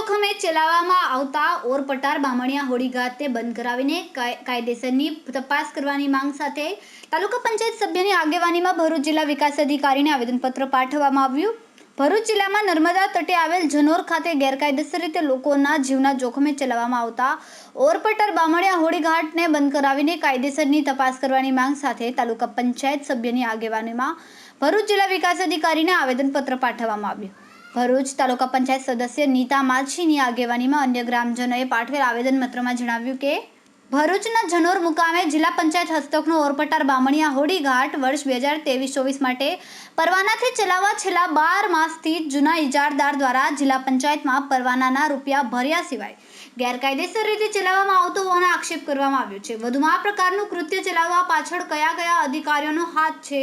જોખમે ચલાવવામાં આવતા ઓરપટાર બામણિયા હોળીઘાટને બંધ કરાવીને કાયદેસરની તપાસ કરવાની માંગ સાથે તાલુકા પંચાયત સભ્યની આગેવાનીમાં ભરૂચ જિલ્લા વિકાસ અધિકારીને આવેદનપત્ર પાઠવવામાં આવ્યું. ભરૂચ જિલ્લામાં નર્મદા તટે આવેલ જનોર ખાતે ગેરકાયદેસર રીતે લોકોના જીવના જોખમે ચલાવવામાં આવતા ઓરપટર બામણિયા હોળીઘાટને બંધ કરાવીને કાયદેસરની તપાસ કરવાની માંગ સાથે તાલુકા પંચાયત સભ્યની આગેવાનીમાં ભરૂચ જિલ્લા વિકાસ અધિકારીને આવેદનપત્ર પાઠવવામાં આવ્યું. ભરૂચ તાલુકા પંચાયત સદસ્ય નીતા માછીની આગેવાનીમાં અન્ય ગ્રામજનોએ પાઠવેલ આવેદનપત્રમાં જણાવ્યું કે, ભરૂચના જનોર મુકામે જિલ્લા પંચાયત હસ્તકનો ઓરપટાર બામણિયા હોડી ઘાટ વર્ષ બે હજાર ત્રેવીસ ચોવીસ માટે પરવાનાથી ચલાવવા છેલ્લા બાર માસથી જૂના ઇજારદાર દ્વારા જિલ્લા પંચાયતમાં પરવાનાના રૂપિયા ભર્યા સિવાય ગેરકાયદેસર રીતે ચલાવવામાં આવતો હોવાનો આક્ષેપ કરવામાં આવ્યો છે. વધુમાં આ પ્રકારનું કૃત્ય ચલાવવા પાછળ કયા કયા અધિકારીઓનો હાથ છે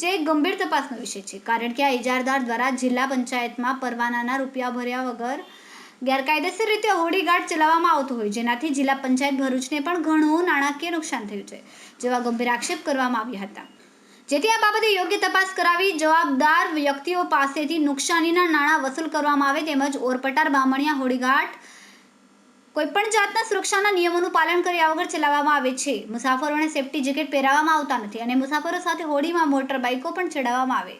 જે ગંભીર તપાસનો વિષય છે. કારણ કે આ ઇજારદાર દ્વારા જિલ્લા પંચાયતમાં પરવાનાના રૂપિયા ભર્યા વગર ગેરકાયદેસર રીતે હોડીગાર્ડ ચલાવવામાં આવતો હોય, જેનાથી જિલ્લા પંચાયત ભરૂચને પણ ઘણું નાણાકીય નુકસાન થયું છે, જેવા ગંભીર આક્ષેપ કરવામાં આવ્યા હતા. જેથી આ બાબતે યોગ્ય તપાસ કરાવી જવાબદાર વ્યક્તિઓ પાસેથી નુકસાનીના નાણાં વસૂલ કરવામાં આવે તેમજ ઓરપટાર બામણિયા હોડીઘાટ કોઈપણ જાતના સુરક્ષાના નિયમોનું પાલન કર્યા વગર ચલાવવામાં આવે છે. મુસાફરોને સેફટી જેકેટ પહેરાવવામાં આવતા નથી અને મુસાફરો સાથે હોડીમાં મોટર બાઇકો પણ ચડાવવામાં આવે.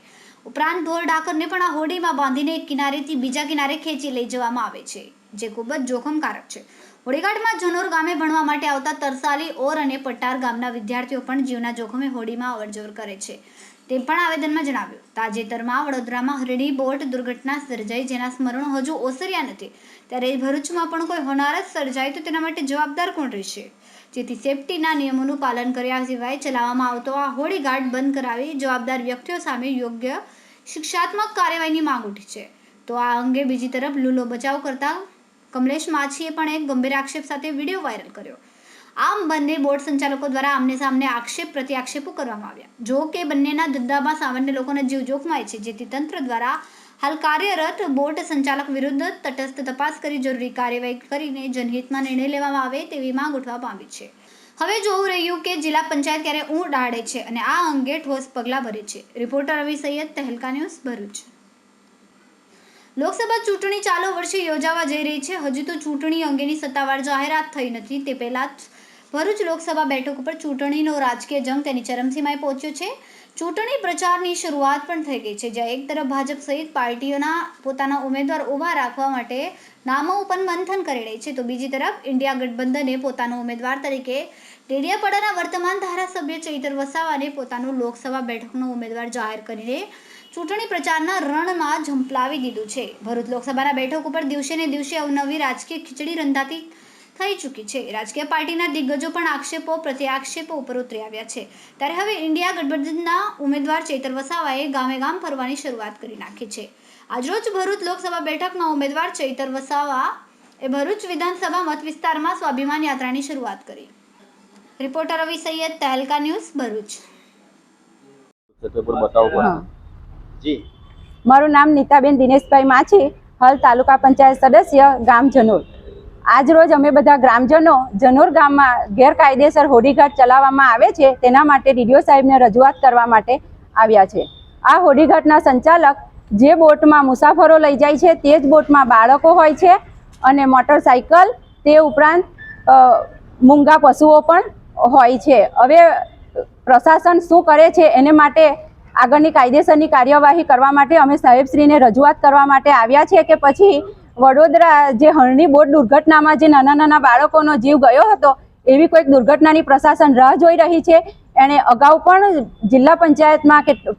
ઉપરાંત ઢોર ડાકરને પણ આ હોડીમાં બાંધીને એક કિનારેથી બીજા કિનારે ખેંચી લઈ જવામાં આવે છે, જે ખૂબ જ જોખમકારક છે. હોડીઘાટમાં જનોર ગામે ભણવા માટે આવતા તરસાલી ઓર અને પટાર ગામના વિદ્યાર્થીઓ પણ જીવના જોખમે હોડીમાં અવરજવર કરે છે. તેમ પણ આવેદનમાં જણાવ્યું. તાજેતરમાં વડોદરામાં હરણી બોટ દુર્ઘટના સર્જાઈ જેના સ્મરણો હજુ ઓસર્યા નથી. ત્યારે ભરૂચમાં પણ કોઈ હોનારત સર્જાય તો તેના માટે જવાબદાર કોણ રહેશે? જેથી સેફટીના નિયમોનું પાલન કર્યા સિવાય ચલાવવામાં આવતો આ હોળી ગાર્ડ બંધ કરાવી જવાબદાર વ્યક્તિઓ સામે યોગ્ય શિક્ષાત્મક કાર્યવાહીની માંગ ઉઠી છે. તો આ અંગે બીજી તરફ લૂલો બચાવ કરતા કમલેશ માછીએ પણ એક ગંભીર આક્ષેપ સાથે વીડિયો વાયરલ કર્યો. આમ બંને બોટ સંચાલકો દ્વારા આમને સામને આક્ષેપ પ્રતિ આક્ષેપો કરવામાં આવ્યા. જો કે બંનેના ધંધામાં સામાન્ય લોકોના જીવ જોખમાય છે, જેથી તંત્ર દ્વારા હાલ કાર્યરત બોટ સંચાલક વિરુદ્ધ તટસ્થ તપાસ કરી જરૂરી કાર્યવાહી કરીને જનહિતમાં નિર્ણય લેવામાં આવે તેવી માંગ ઉઠવા પામી છે. હવે જોવું રહ્યું કે જિલ્લા પંચાયત ક્યારે ઊંડાડે છે અને આ અંગે ઠોસ પગલાં ભરે છે. Reporter Ravi Sayyed Tehelka news Bharuch. Lok Sabha ચૂંટણી ચાલુ વર્ષે યોજાવા જઈ રહી છે. હજુ તો ચૂંટણી અંગેની સત્તાવાર જાહેરાત થઈ નથી. તે પહેલા જ ભરૂચ લોકસભા બેઠક ઉપર ચૂંટણીનો રાજકીય જંગ તેની ચરમસીમાએ પહોંચ્યો છે. ચૂંટણી પ્રચારની શરૂઆત પણ થઈ ગઈ છે, જ્યાં એક તરફ ભાજપ સહિત પાર્ટીઓના પોતાના ઉમેદવાર ઊભા રાખવા માટે નામો ઉપર મંથન કરી રહી છે, તો બીજી તરફ ઇન્ડિયા ગઠબંધને પોતાનો ઉમેદવાર તરીકે ડેડિયાપાડાના વર્તમાન ધારાસભ્ય ચૈતર વસાવાને પોતાનું લોકસભા બેઠકનો ઉમેદવાર જાહેર કરીને ચૂંટણી પ્રચારના રણમાં ઝંપલાવી દીધું છે. ભરૂચ લોકસભાના બેઠક ઉપર દિવસે ને દિવસે અવનવી રાજકીય ખીચડી રંધાતી થઈ ચૂકી છે. રાજકીય પાર્ટીના દિગ્ગજો પણ આક્ષેપો પ્રત્યે આક્ષેપો ઉપર ઉતરી આવ્યા છે. ત્યારે હવે ઇન્ડિયા ગઠબંધનના ઉમેદવાર ચેતર વસાવાએ ગામે ગામ ફરવાની શરૂઆત કરી નાખી છે. આજરોજ ભરૂચ લોકસભા બેઠકના ઉમેદવાર ચૈતર વસાવા એ ભરૂચ વિધાનસભા મત વિસ્તારમાં સ્વાભિમાન યાત્રાની શરૂઆત કરી. Reporter Ravi Saiyad Tehelka news Bharuch. મારું નામ નીતાબેન દિનેશભાઈ માછી, હાલ તાલુકા પંચાયત સદસ્ય, ગામ જનોર. આજ રોજ અમે બધા ગ્રામજનો જનોર ગામમાં ગેરકાયદેસર હોડીઘાટ ચલાવવામાં આવે છે, તેના માટે ડીડીઓ સાહેબને રજૂઆત કરવા માટે આવ્યા છે. આ હોડીઘાટના સંચાલક જે બોટમાં મુસાફરો લઈ જાય છે, તે જ બોટમાં બાળકો હોય છે અને મોટરસાઇકલ તે ઉપરાંત મૂંગા પશુઓ પણ હોય છે. હવે, પ્રશાસન શું કરે છે, એને માટે આગળની કાયદેસરની કાર્યવાહી કરવા માટે અમે સાહેબશ્રીને રજૂઆત કરવા માટે આવ્યા છીએ કે પછી વડોદરા જે હરણી બોટ દુર્ઘટનામાં જે નાના નાના બાળકોનો જીવ ગયો હતો, એવી કોઈક દુર્ઘટનાની પ્રશાસન રાહ જોઈ રહી છે. એણે અગાઉ પણ જિલ્લા પંચાયતમાં કે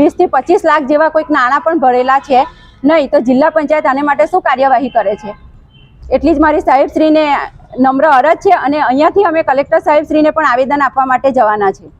વીસથી પચીસ લાખ જેવા કોઈક નાણાં પણ ભરેલા છે. નહીં, તો જિલ્લા પંચાયત આને માટે શું કાર્યવાહી કરે છે? એટલી જ મારી સાહેબશ્રીને નમ્ર અરજ છે અને અહીંયાથી અમે કલેક્ટર સાહેબશ્રીને પણ આવેદન આપવા માટે જવાના છે.